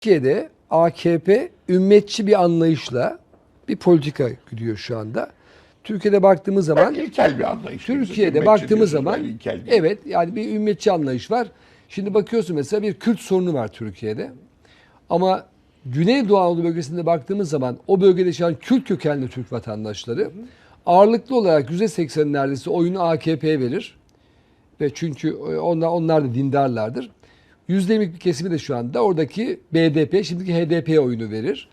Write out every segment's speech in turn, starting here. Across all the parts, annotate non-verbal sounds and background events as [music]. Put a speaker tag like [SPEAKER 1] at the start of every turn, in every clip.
[SPEAKER 1] Türkiye'de AKP ümmetçi bir anlayışla bir politika gidiyor şu anda. Türkiye'de baktığımız zaman
[SPEAKER 2] Ben ilkel bir anlayış.
[SPEAKER 1] Türkiye'de baktığımız zaman evet yani bir ümmetçi anlayış var. Şimdi bakıyorsun mesela bir Kürt sorunu var Türkiye'de. Ama Güneydoğu Anadolu bölgesinde baktığımız zaman o bölgede yaşayan Kürt kökenli Türk vatandaşları ağırlıklı olarak %80 neredeyse oyunu AKP'ye verir. Ve çünkü onlar, onlar da dindarlardır. %20'lik bir kesimi de şu anda oradaki BDP, şimdiki HDP'ye oyunu verir.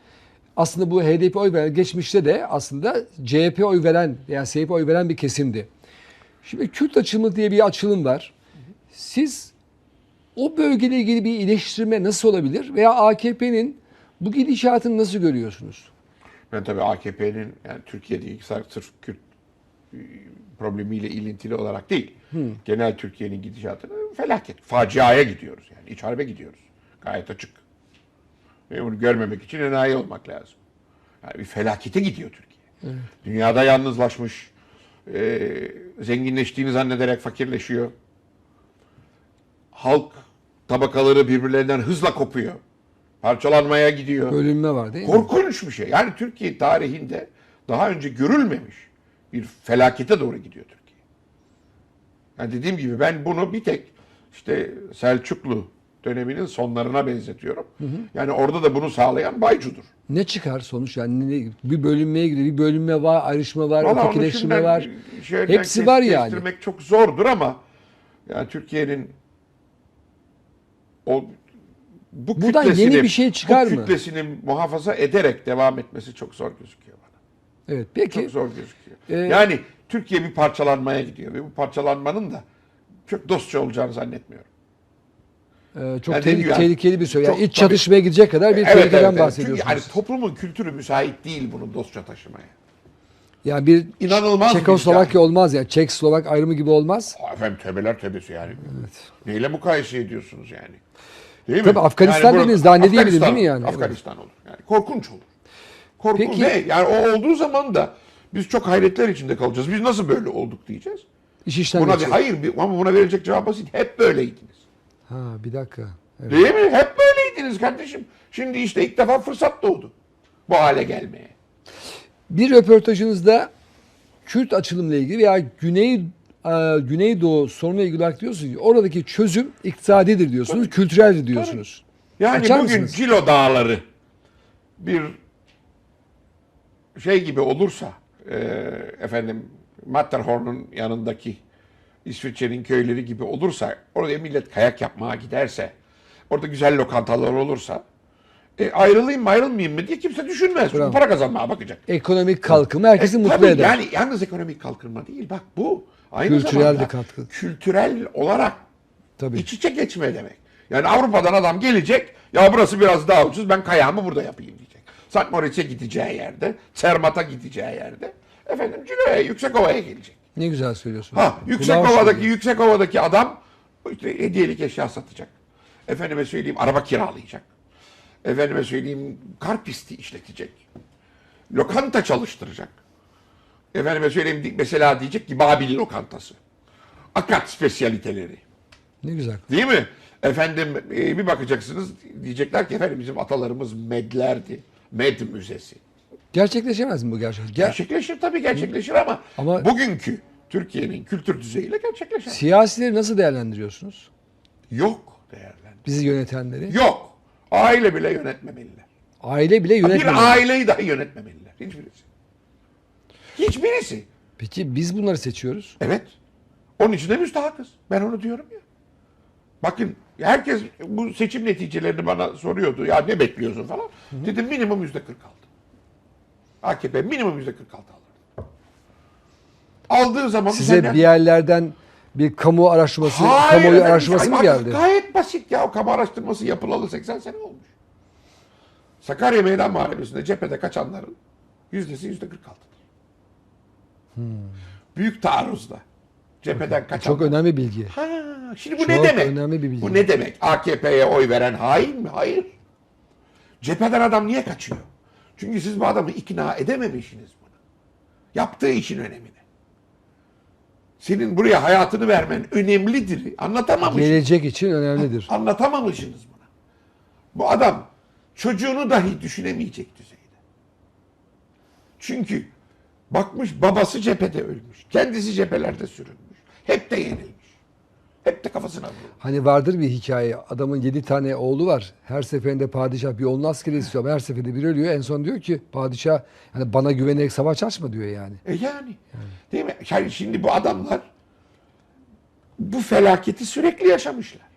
[SPEAKER 1] Aslında bu HDP oy veren, geçmişte de aslında CHP oy veren veya SHP oy veren bir kesimdi. Şimdi Kürt açılımı diye bir açılım var. Siz o bölgeyle ilgili bir iyileştirme nasıl olabilir? Veya AKP'nin bu gidişatını nasıl görüyorsunuz?
[SPEAKER 2] Ben tabii AKP'nin yani Türkiye'de sırf Kürt problemiyle ilintili olarak değil. Genel Türkiye'nin gidişatını felaket. Faciaya gidiyoruz yani. İç harbe gidiyoruz. Gayet açık. Ve bunu görmemek için enayi olmak lazım. Yani bir felakete gidiyor Türkiye. Dünyada yalnızlaşmış. e, zenginleştiğini zannederek fakirleşiyor. Halk tabakaları birbirlerinden hızla kopuyor. Parçalanmaya gidiyor.
[SPEAKER 1] Bölünme var değil mi?
[SPEAKER 2] Korkunç bir şey. Yani Türkiye tarihinde daha önce görülmemiş bir felakete doğru gidiyor Türkiye. Yani dediğim gibi ben bunu bir tek işte Selçuklu döneminin sonlarına benzetiyorum. Yani orada da bunu sağlayan Baycu'dur.
[SPEAKER 1] Ne çıkar sonuç? Yani ne- bir bölünmeye gidiyor. Bir bölünme var, ayrışma var,
[SPEAKER 2] Vallahi
[SPEAKER 1] ötekileşme var. Hepsi var yani.
[SPEAKER 2] Kestirmek çok zordur ama yani Türkiye'nin o bu
[SPEAKER 1] Buradan yeni bir şey çıkar
[SPEAKER 2] bu
[SPEAKER 1] mı?
[SPEAKER 2] kütlesini muhafaza ederek devam etmesi çok zor gözüküyor.
[SPEAKER 1] Evet. Peki
[SPEAKER 2] Çok zor gözüküyor.
[SPEAKER 1] Ee,
[SPEAKER 2] yani Türkiye bir parçalanmaya gidiyor ve bu parçalanmanın da çok dostça olacağını zannetmiyorum.
[SPEAKER 1] e, çok
[SPEAKER 2] Yani
[SPEAKER 1] tehlik-
[SPEAKER 2] değil yani.
[SPEAKER 1] tehlikeli bir söz. Yani iç çatışmaya gidecek kadar bir
[SPEAKER 2] Evet,
[SPEAKER 1] tehlikeden
[SPEAKER 2] evet, evet.
[SPEAKER 1] bahsediyorsunuz.
[SPEAKER 2] Çünkü yani toplumun kültürü müsait değil bunu dostça taşımaya.
[SPEAKER 1] yani bir
[SPEAKER 2] İnanılmaz
[SPEAKER 1] Çekoslovakya
[SPEAKER 2] hikaye.
[SPEAKER 1] olmaz yani. Çek Slovak ayrımı gibi olmaz.
[SPEAKER 2] Efendim tövbeler tövbesi yani. Neyle mukayese ediyorsunuz yani? Değil
[SPEAKER 1] Tabii Afganistan
[SPEAKER 2] burada-
[SPEAKER 1] dediniz, daha ne diyebilirim,
[SPEAKER 2] Afganistan
[SPEAKER 1] değil mi yani?
[SPEAKER 2] Afganistan olur. Yani korkunç olur. Korkunç
[SPEAKER 1] Peki-
[SPEAKER 2] ve yani o olduğu zaman da biz çok hayretler içinde kalacağız. Biz nasıl böyle olduk diyeceğiz.
[SPEAKER 1] İş işten
[SPEAKER 2] Buna bir, hayır bir- ama buna verecek cevap basit. Hep böyleydiniz.
[SPEAKER 1] Ha bir dakika. Evet.
[SPEAKER 2] Değil mi? Hep böyleydiniz kardeşim. Şimdi işte ilk defa fırsat doğdu. Bu hale gelmeye.
[SPEAKER 1] Bir röportajınızda Kürt açılımla ilgili veya Güney e, Güneydoğu sorunuyla ilgili olarak diyorsunuz ki oradaki çözüm iktisadidir diyorsunuz, kültüreldir diyorsunuz.
[SPEAKER 2] Yani
[SPEAKER 1] Açar
[SPEAKER 2] bugün
[SPEAKER 1] mısınız?
[SPEAKER 2] Cilo Dağları bir şey gibi olursa e, efendim Matterhorn'un yanındaki İsviçre'nin köyleri gibi olursa oraya millet kayak yapmaya giderse orada güzel lokantalar olursa e, ayrılayım mı ayrılmayayım mı diye kimse düşünmez. Çünkü
[SPEAKER 1] Bravo.
[SPEAKER 2] para kazanmaya bakacak.
[SPEAKER 1] Ekonomik kalkınma herkesi
[SPEAKER 2] E,
[SPEAKER 1] mutlu
[SPEAKER 2] tabii
[SPEAKER 1] eder.
[SPEAKER 2] Yani yalnız ekonomik kalkınma değil. Bak bu aynı
[SPEAKER 1] Kültürel
[SPEAKER 2] zamanda
[SPEAKER 1] de katkı.
[SPEAKER 2] kültürel olarak
[SPEAKER 1] Tabii.
[SPEAKER 2] iç içe geçme demek. Yani Avrupa'dan adam gelecek, ya burası biraz daha ucuz, ben kayağımı burada yapayım diyecek. St. Moritz'e gideceği yerde, Zermatt'a gideceği yerde, efendim Cilo'ya, Yüksekova'ya gelecek.
[SPEAKER 1] Ne güzel söylüyorsunuz.
[SPEAKER 2] Ha, Yüksekova'daki. Yüksekova'daki adam işte hediyelik eşya satacak. Efendime söyleyeyim araba kiralayacak. Efendime söyleyeyim kar pisti işletecek. Lokanta çalıştıracak. Efendime söyleyeyim mesela diyecek ki Babil lokantası. Akat spesiyaliteleri.
[SPEAKER 1] Ne güzel.
[SPEAKER 2] Değil mi? Efendim e, bir bakacaksınız diyecekler ki efendim bizim atalarımız medlerdi. Med müzesi.
[SPEAKER 1] Gerçekleşemez mi bu gerçekten? Ger-
[SPEAKER 2] Gerçekleşir tabii gerçekleşir ama,
[SPEAKER 1] Ama-
[SPEAKER 2] bugünkü Türkiye'nin kültür düzeyiyle gerçekleşir.
[SPEAKER 1] Siyasileri nasıl değerlendiriyorsunuz?
[SPEAKER 2] Yok değerlendir.
[SPEAKER 1] Bizi yönetenleri.
[SPEAKER 2] Yok. Aile bile yönetmemeliler.
[SPEAKER 1] Aile bile yönetmiyor.
[SPEAKER 2] Bir aileyi dahi yönetmemeliler. Hiçbirisi. Hiçbirisi.
[SPEAKER 1] Peki biz bunları seçiyoruz.
[SPEAKER 2] Evet. Onun için de müstahakız. Ben onu diyorum ya. Bakın herkes bu seçim neticelerini bana soruyordu. Ya ne bekliyorsun falan. Dedim minimum yüzde 46. AKP minimum yüzde 46 alır. Aldığı zaman
[SPEAKER 1] Size
[SPEAKER 2] senden-
[SPEAKER 1] bir yerlerden bir kamu araştırması,
[SPEAKER 2] Hayır
[SPEAKER 1] kamuoyu
[SPEAKER 2] efendim,
[SPEAKER 1] araştırması mı geldi?
[SPEAKER 2] Gayet basit ya. O kamu araştırması yapılalı 80 sene olmuş. Sakarya Meydan Muharebesi'nde cephede kaçanların yüzdesi yüzde 46'dır. Büyük taarruzda cepheden kaçan.
[SPEAKER 1] Çok önemli bilgi.
[SPEAKER 2] Ha, şimdi bu
[SPEAKER 1] Çok
[SPEAKER 2] ne demek?
[SPEAKER 1] önemli bir bilgi.
[SPEAKER 2] Bu ne demek? AKP'ye oy veren hain mi? Hayır. Cepheden adam niye kaçıyor? Çünkü siz bu adamı ikna edememişsiniz bunu. Yaptığı işin önemini. Senin buraya hayatını vermen önemlidir. Anlatamamışsınız.
[SPEAKER 1] Gelecek için önemlidir.
[SPEAKER 2] Anlatamamışsınız buna. Bu adam çocuğunu dahi düşünemeyecek düzeyde. Çünkü bakmış babası cephede ölmüş. Kendisi cephelerde sürülmüş. Hep de yenilmiş. Hep de kafasına vurulmuş.
[SPEAKER 1] Hani vardır bir hikaye. Adamın yedi tane oğlu var. Her seferinde padişah bir oğlunu askere istiyor. ama Her seferinde biri ölüyor. En son diyor ki padişah hani bana güvenerek savaş açma diyor yani.
[SPEAKER 2] E yani. Değil mi? Yani şimdi bu adamlar bu felaketi sürekli yaşamışlar.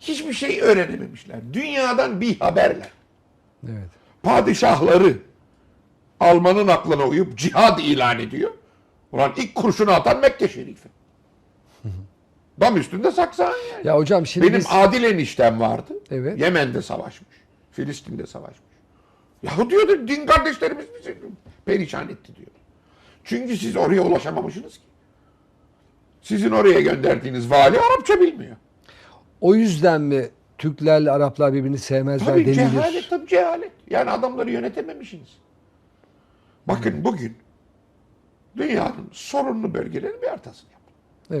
[SPEAKER 2] Hiçbir şey öğrenememişler. Dünyadan bir haberler.
[SPEAKER 1] Evet.
[SPEAKER 2] Padişahları Alman'ın aklına uyup cihad ilan ediyor. Ulan ilk kurşunu atan Mekke Şerifi. Dam üstünde saksan yani.
[SPEAKER 1] Ya hocam şimdi
[SPEAKER 2] Benim
[SPEAKER 1] biz...
[SPEAKER 2] Adil eniştem vardı.
[SPEAKER 1] Evet.
[SPEAKER 2] Yemen'de savaşmış. Filistin'de savaşmış. Yahu diyordu din kardeşlerimiz bizi perişan etti diyor. Çünkü siz oraya ulaşamamışsınız ki. Sizin oraya gönderdiğiniz vali Arapça bilmiyor.
[SPEAKER 1] O yüzden mi Türklerle Araplar birbirini sevmezler
[SPEAKER 2] Tabii
[SPEAKER 1] denilir?
[SPEAKER 2] cehalet tabii cehalet. Yani adamları yönetememişsiniz. Bakın bugün dünyanın sorunlu bölgelerin bir haritasını yapın.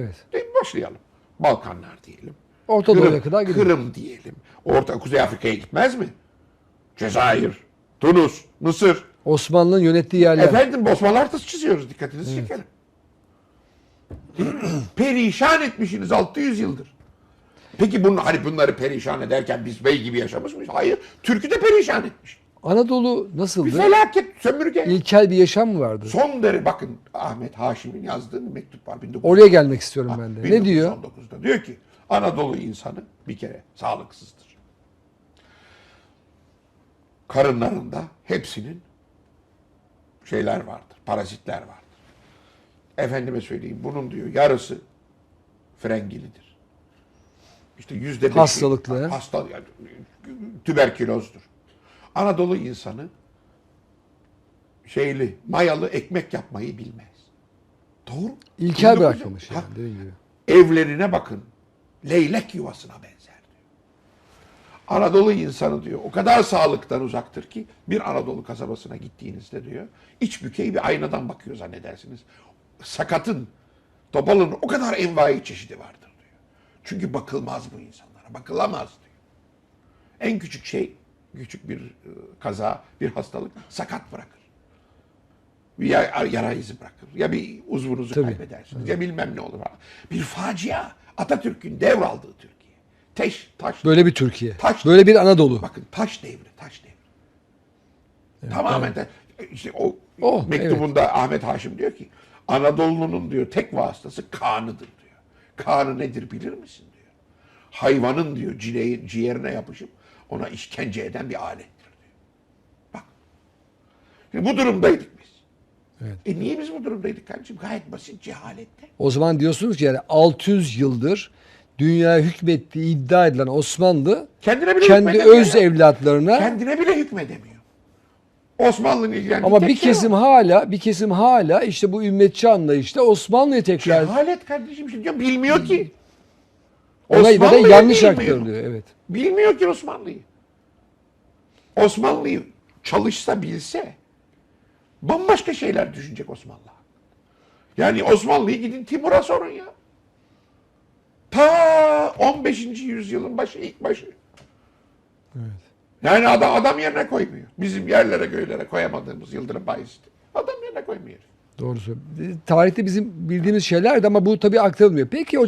[SPEAKER 1] Evet.
[SPEAKER 2] Değil? Başlayalım. Balkanlar diyelim.
[SPEAKER 1] Orta
[SPEAKER 2] Kırım,
[SPEAKER 1] Doğu'ya kadar gidiyor.
[SPEAKER 2] Kırım diyelim. Orta Kuzey Afrika'ya gitmez mi? Cezayir, Tunus, Mısır.
[SPEAKER 1] Osmanlı'nın yönettiği yerler.
[SPEAKER 2] Efendim Osmanlı haritası çiziyoruz. Dikkatinizi çekelim. Değil [clears throat] mi? perişan etmişsiniz 600 yıldır. Peki bunu, hani bunları perişan ederken biz bey gibi yaşamış mıyız? Hayır. Türk'ü de perişan etmiş.
[SPEAKER 1] Anadolu
[SPEAKER 2] Bir
[SPEAKER 1] nasıldı?
[SPEAKER 2] felaket, sömürge.
[SPEAKER 1] İlkel bir yaşam mı vardı?
[SPEAKER 2] Son derece bakın Ahmet Haşim'in yazdığı bir mektup var. 1900
[SPEAKER 1] Oraya gelmek istiyorum ben de. Ne diyor?
[SPEAKER 2] 1919'da diyor ki Anadolu insanı bir kere sağlıksızdır. Karınlarında hepsinin şeyler vardır, parazitler vardır. Efendime söyleyeyim bunun diyor yarısı frengilidir. İşte yüzde beşi
[SPEAKER 1] Hastalıklı.
[SPEAKER 2] Hasta, yani, tüberkülozdur. Anadolu insanı şeyli, mayalı ekmek yapmayı bilmez. Doğru.
[SPEAKER 1] İlkel
[SPEAKER 2] 1900
[SPEAKER 1] bırakılmış yani dediğin gibi.
[SPEAKER 2] evlerine bakın. Leylek yuvasına benzer diyor. Anadolu insanı diyor o kadar sağlıktan uzaktır ki bir Anadolu kasabasına gittiğinizde diyor iç bükey bir aynadan bakıyor zannedersiniz. Sakatın, topalın o kadar envai çeşidi vardır diyor. Çünkü bakılmaz bu insanlara. Bakılamaz diyor. En küçük şey, küçük bir e, kaza, bir hastalık sakat bırakır. Ya yara izi bırakır. Ya bir uzvunuzu
[SPEAKER 1] Tabii.
[SPEAKER 2] kaybedersiniz. Ya bilmem ne olur. falan. Bir facia. Atatürk'ün devraldığı Türkiye. Teş, taş.
[SPEAKER 1] Böyle bir Türkiye.
[SPEAKER 2] Taş-
[SPEAKER 1] Böyle bir Anadolu.
[SPEAKER 2] Bakın taş devri, taş devri. Tamamen de işte o
[SPEAKER 1] Oh,
[SPEAKER 2] mektubunda Ahmet Haşim diyor ki Anadolu'nun diyor tek vasıtası kanıdır diyor. Kanı nedir bilir misin diyor. Hayvanın diyor ciğer, ciğerine yapışıp ona işkence eden bir alettir diyor. Bak. Şimdi bu durumdaydık biz.
[SPEAKER 1] Evet.
[SPEAKER 2] E niye biz bu durumdaydık kardeşim? Gayet basit cehalette.
[SPEAKER 1] O zaman diyorsunuz ki yani 600 yıldır dünyaya hükmettiği iddia edilen Osmanlı
[SPEAKER 2] Kendine bile
[SPEAKER 1] kendi öz
[SPEAKER 2] ya.
[SPEAKER 1] evlatlarına
[SPEAKER 2] Kendine bile hükmedemiyor. Osmanlı'nın ilgilendiği
[SPEAKER 1] ama bir
[SPEAKER 2] şey o.
[SPEAKER 1] kesim hala bir kesim hala işte bu ümmetçi anlayışta Osmanlı'yı tekrar
[SPEAKER 2] Cehalet kardeşim şimdi diyor, bilmiyor ki.
[SPEAKER 1] Ona zaten yanlış aktarılıyor. Evet.
[SPEAKER 2] Bilmiyor ki Osmanlı'yı. Osmanlı'yı çalışsa bilse bambaşka şeyler düşünecek Osmanlı. Yani Osmanlı'yı gidin Timur'a sorun ya. Ta 15. yüzyılın başı, ilk başı. Yani adam, adam yerine koymuyor. Bizim yerlere göğlere koyamadığımız Yıldırım Bayezid'i. Adam yerine koymuyor.
[SPEAKER 1] Doğru söylüyorsun. Tarihte bizim bildiğimiz şeylerdi ama bu tabii aktarılmıyor. Peki